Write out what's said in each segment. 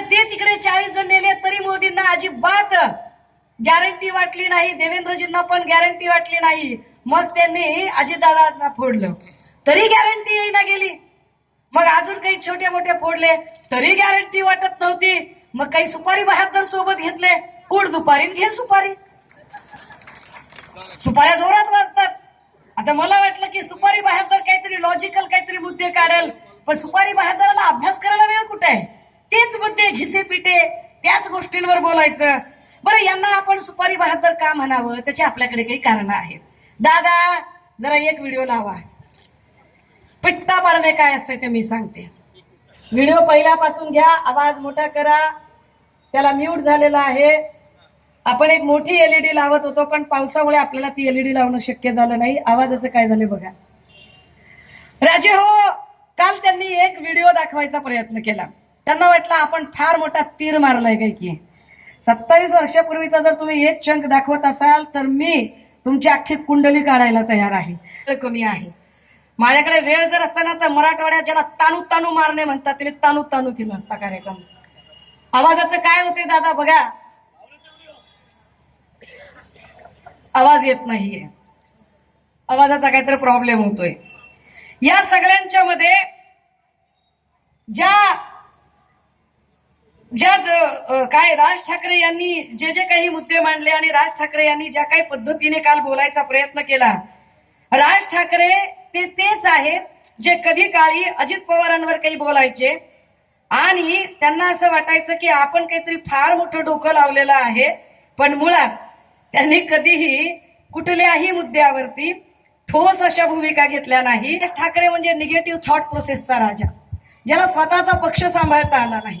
ते तिकडे चाळीस जण नेले तरी मोदींना अजिबात गॅरंटी वाटली नाही. देवेंद्रजींना पण गॅरंटी वाटली नाही. मग त्यांनी अजितदादांना फोडलं. तरी गॅरंटी येईना गेली. मग अजून काही छोटे मोठे फोडले तरी गॅरंटी वाटत नव्हती. मग काही सुपारी बहात्तर सोबत घेतले. उड दुपारी घे सुपारी? सुपाऱ्या जोरात वाजतात. आता मला वाटलं की सुपारी बहात्तर काहीतरी लॉजिकल काहीतरी मुद्दे काढेल. पण सुपारी बहात्तराला अभ्यास करायला वेळ कुठे आहे? तेच मुद्दे घिसे पिटे त्याच गोष्टींवर बोलायचं. बरं यांना आपण सुपारी बहादर का म्हणावं? त्याची आपल्याकडे काही कारण आहेत. दादा जरा एक व्हिडिओ लावा. पिट्टा पाडणे काय असते ते मी सांगते. व्हिडिओ पहिल्यापासून घ्या आवाज मोठा करा. त्याला म्यूट झालेला आहे. आपण एक मोठी एलईडी लावत होतो पण पावसामुळे आपल्याला ती एलईडी लावणं शक्य झालं नाही. आवाजाचं काय झालं बघा. राजे हो काल त्यांनी एक व्हिडिओ दाखवायचा प्रयत्न केला. त्यांना वाटलं आपण फार मोठा तीर मारलाय काय की. सत्तावीस वर्षापूर्वीचा जर तुम्ही एक चंक दाखवत असाल तर मी तुमची अख्खी कुंडली काढायला तयार आहे. वेळ कमी आहे. माझ्याकडे वेळ जर असताना तर मराठवाड्यात ज्याला तानू तानू मारणे म्हणतात तुम्ही तानू तानू केला असता कार्यक्रम. आवाजाचं काय होते दादा बघा. आवाज येत नाहीये. आवाजाचा काहीतरी प्रॉब्लेम होतोय. या सगळ्यांच्या मध्ये ज्या ज्या काय राज ठाकरे यांनी जे जे काही मुद्दे मांडले आणि राज ठाकरे यांनी ज्या काही पद्धतीने काल बोलायचा प्रयत्न केला राज ठाकरे ते तेच आहेत जे कधी काळी अजित पवारांवर काही बोलायचे. आणि त्यांना असं वाटायचं की आपण काहीतरी फार मोठं डोकं लावलेलं आहे पण मुळात त्यांनी कधीही कुठल्याही मुद्द्यावरती ठोस अशा भूमिका घेतल्या नाही. ठाकरे म्हणजे निगेटिव्ह थॉट प्रोसेसचा राजा ज्याला स्वतःचा पक्ष सांभाळता आला नाही.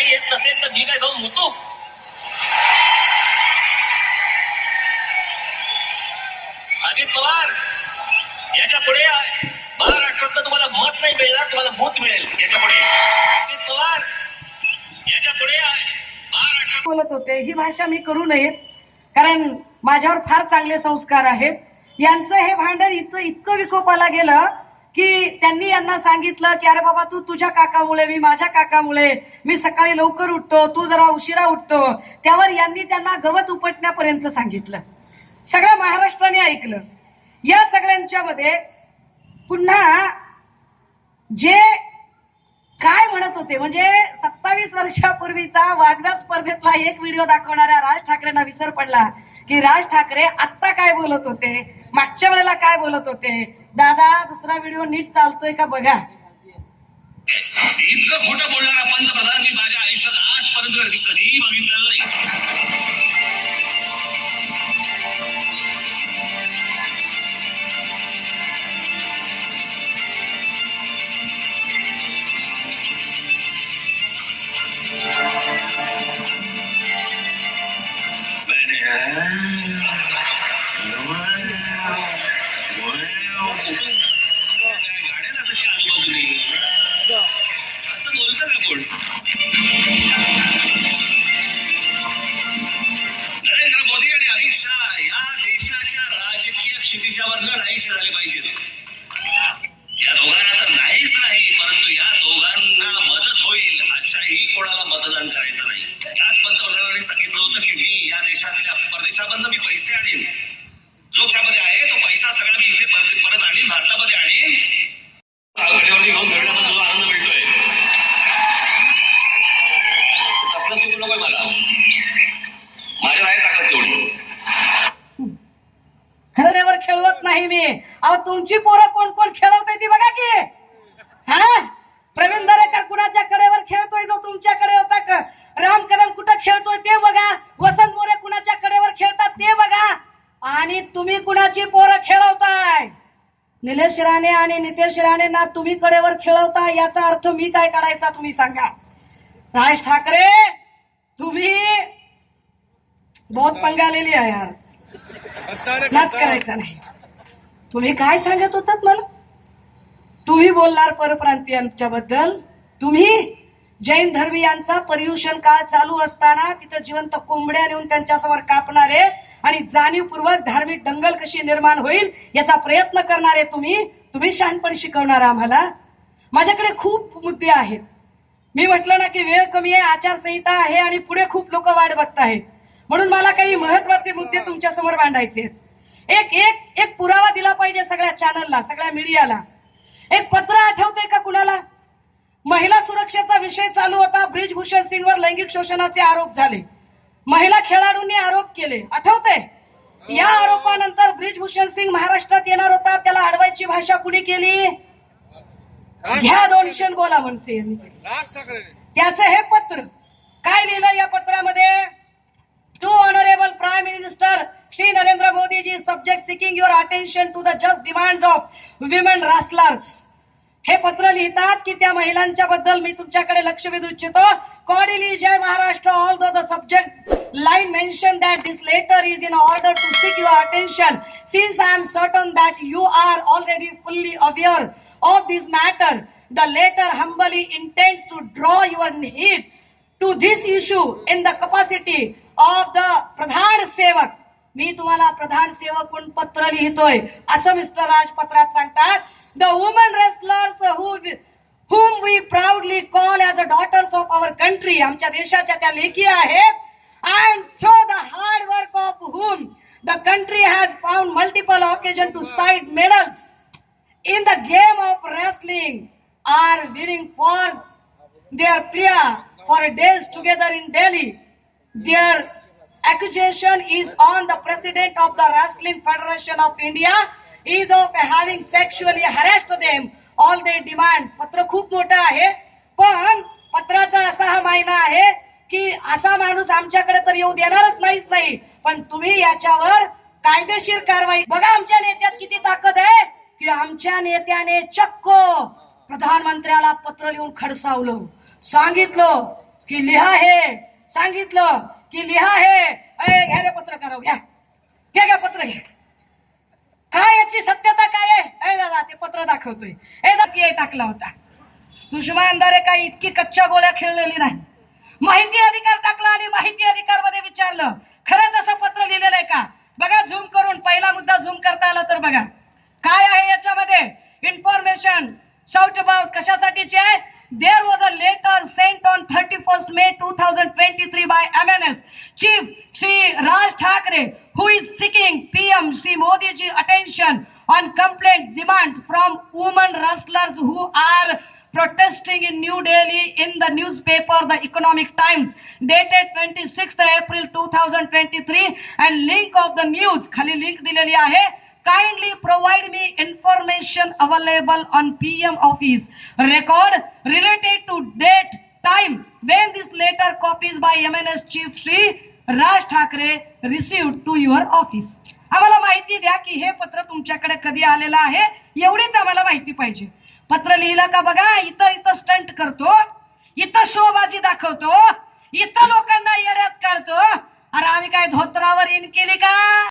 गाडी येत नसेल तर मी काय जाऊन मुतो. अजित पवार याच्यापुढे महाराष्ट्रात तुम्हाला मत नाही मिळणार तुम्हाला भूत मिळेल याच्यापुढे अजित पवार याच्यापुढे महाराष्ट्रात बोलत होते ही भाषा मी करू नये कारण माझ्यावर फार चांगले संस्कार आहेत. यांचं हे भांडण इथं इतकं विकोपाला गेलं की त्यांनी यांना सांगितलं की अरे बाबा तू तुझ्या काकामुळे मी माझ्या काकामुळे मी सकाळी लवकर उठतो तू जरा उशिरा उठतो. त्यावर यांनी त्यांना गवत उपटण्यापर्यंत सांगितलं. सगळ्या महाराष्ट्राने ऐकलं. या सगळ्यांच्या मध्ये पुन्हा जे काय म्हणत होते म्हणजे सत्तावीस वर्षापूर्वीचा वादग्रस्त स्पर्धेतला एक व्हिडिओ दाखवणाऱ्या राज ठाकरेंना विसर पडला. की राज ठाकरे आत्ता काय बोलत होते? मागच्या वेळेला काय बोलत होते? दादा दुसरा व्हिडिओ नीट चालतोय का बघा. इतकं खोटं बोलणारा पंतप्रधान मी माझ्या आयुष्यात आजपर्यंत कधीही बघितलं नाही. क्षितिजावर नाहीसे झाले पाहिजेत. या दोघांना तर नाहीच नाही परंतु या दोघांना मदत होईल अशाही कोणाला मतदान करायचं नाही. याच पंतप्रधानांनी सांगितलं होतं की मी या देशातल्या परदेशामधनं मी पैसे आणीन. जो त्यामध्ये आहे तो पैसा सगळा मी इथे परत परत आणीन भारतामध्ये आणीन आघाडीवरती घेऊन फिरण्यामध्ये जो आनंद मिळतोय कसलं सुख नकोय मला माझ्या नाही ताकद तेवढी खरेवर खेळवत नाही मी अहो तुमची पोरं कोण कोण खेळवते ती बघा की. हा? प्रवीण दरेकर कुणाच्या कडेवर खेळतोय जो तुमच्याकडे होता का? राम कदम कुठं खेळतोय ते बघा. वसंत मोरे कुणाच्या कडेवर खेळतात ते बघा. आणि तुम्ही कुणाची पोरं खेळवताय? निलेश राणे आणि नितेश राणेंना तुम्ही कडेवर खेळवता याचा अर्थ मी काय काढायचा तुम्ही सांगा. राज ठाकरे तुम्ही बहुत पंगा आलेली आहे यार. करायचा नाही. तुम्ही काय सांगत होतात मला? तुम्ही बोलणार परप्रांतीयांच्या बद्दल तुम्ही जैन धर्मीयांचा पर्युषण काळ चालू असताना तिथं जिवंत कोंबड्या नेऊन त्यांच्यासमोर कापणारे आणि जाणीवपूर्वक धार्मिक दंगल कशी निर्माण होईल याचा प्रयत्न करणारे तुम्ही तुम्ही शहाणपण शिकवणार आम्हाला. माझ्याकडे खूप मुद्दे आहेत. मी म्हटलं ना की वेळ कमी आहे आचारसंहिता आहे आणि पुढे खूप लोक वाट बघत आहेत. म्हणून मला काही महत्त्वाचे मुद्दे तुमच्यासमोर मांडायचे आहेत. एक एक एक पुरावा दिला पाहिजे सगळ्या चॅनलला सगळ्या मीडियाला एक पत्र आठवतंय का कुणाला? महिला सुरक्षेचा विषय चालू होता ब्रिजभूषण सिंगवर लैंगिक शोषणाचे आरोप झाले. महिला खेळाडूंनी आरोप केले. आठवतंय? या आरोपानंतर ब्रिजभूषण सिंग महाराष्ट्रात येणार होता त्याला अडवायची भाषा कुणी केली? घ्या दोन क्षण बोला म्हणसे यांनी. त्याचं हे पत्र काय लिहिलं या पत्रामध्ये? To honourable prime subject seeking your attention to the just demand of women wrestlers हे पत्र लिहितात की त्या महिलांच्या बद्दल मी तुमच्याकडे लक्ष वेधू इच्छितो. Cordially Jai Maharashtra. All the subject line mention that this letter is in order to seek your attention since I am certain that you are already fully aware of this matter the letter humbly intend to draw your heed to this issue in the capacity of the Pradhan Sevak मी तुम्हाला प्रधान सेवक म्हणून पत्र लिहितोय. असं mister राजपत्रात सांगतात. The woman wrestler whom we proudly call as a daughters of our country आमच्या देशाच्या त्या लेखी आहेत. And through the hard work of whom the country has found multiple occasion to side medals in the game of wrestling are winning for their Priya for days together in daily their accusation is on the president of the Wrestling Federation of India is of having sexually harassed them. All they demand. पत्र खूप मोठं आहे पण पत्राचा असा हा मायना आहे की असा माणूस आमच्याकडे तर येऊ देणारच नाहीच नाही पण तुम्ही याच्यावर कायदेशीर कारवाई बघा आमच्या नेत्यात किती ताकद आहे की आमच्या नेत्याने चक्क प्रधानमंत्र्याला पत्र लिहून खडसावलं सांगितलं की लिहा हे सांगितलं की लिहा हे. अय घ्या रे पत्रकार घ्या. घ्या घ्या पत्र घ्या काय याची सत्यता काय आहे? ए दादा ते पत्र दाखवतोय. ए दादा टाकला होता. सुषमा अंधारे काही इतकी कच्च्या गोळ्या खेळलेली नाही. माहिती अधिकार टाकला आणि माहिती अधिकारमध्ये विचारलं. खरंच असं पत्र लिहिलेलं आहे का? बघा झूम करून पहिला मुद्दा झूम करता आला तर बघा. काय आहे याच्यामध्ये? इन्फॉर्मेशन साऊट अबाउट कशासाठीचे आहे? There was a letter sent on thirty first May two thousand twenty three by chief Shri Raj Thackeray who is seeking PM Sri Modi ji attention on complaint demands from women wrestlers who are protesting in New Delhi in the newspaper The Economic Times dated 26th April 2023 and link of the news खाली link दिलेली आहे kindly provide me information available on PM office record related to date time when this letter copies by MNS Chief Sri Raj Thackeray receive to your office आम्हाला माहिती द्या की हे पत्र तुमच्याकडे कधी आलेलं आहे? एवढीच आम्हाला माहिती पाहिजे. पत्र लिहिलं का बघा? इथं इथं स्टंट करतो. इथं शोबाजी दाखवतो. इथं लोकांना येड्यात काढतो. अरे आम्ही काय धोत्रावर इन केली का?